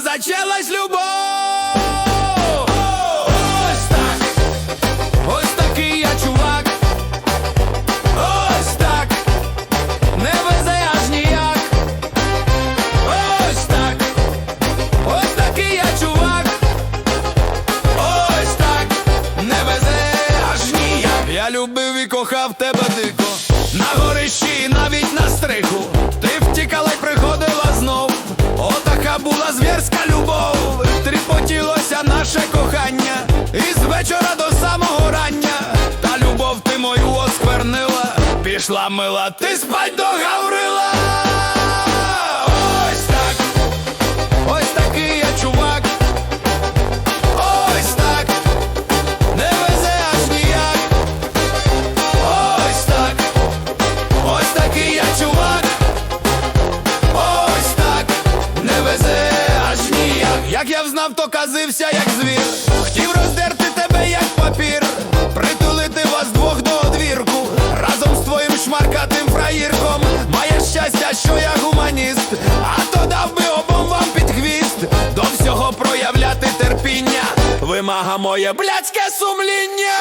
зачалась любов. Ось так, ось такий я чувак. Ось так, не везе аж ніяк. Ось так, ось такий я чувак. Ось так, не везе аж ніяк. Я любив і кохав тебе дико. На горищі навіть на стриху. Пішла мила, ти спать до Гаврила. Ось так. Ось такий я чувак. Ось так. Не везе аж ніяк. Ось так. Ось такий я чувак. Ось так. Не везе аж ніяк. Як я взнав, то казився, як звір. Вимага моє блядське сумління.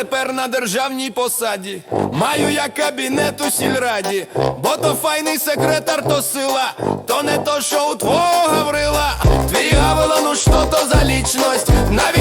Тепер на державній посаді, маю я кабінет у сільраді, бо то файний секретар, то сила, то не то, що у твого Гаврила. Твій Гаврила, ну що то за лічність? Навіть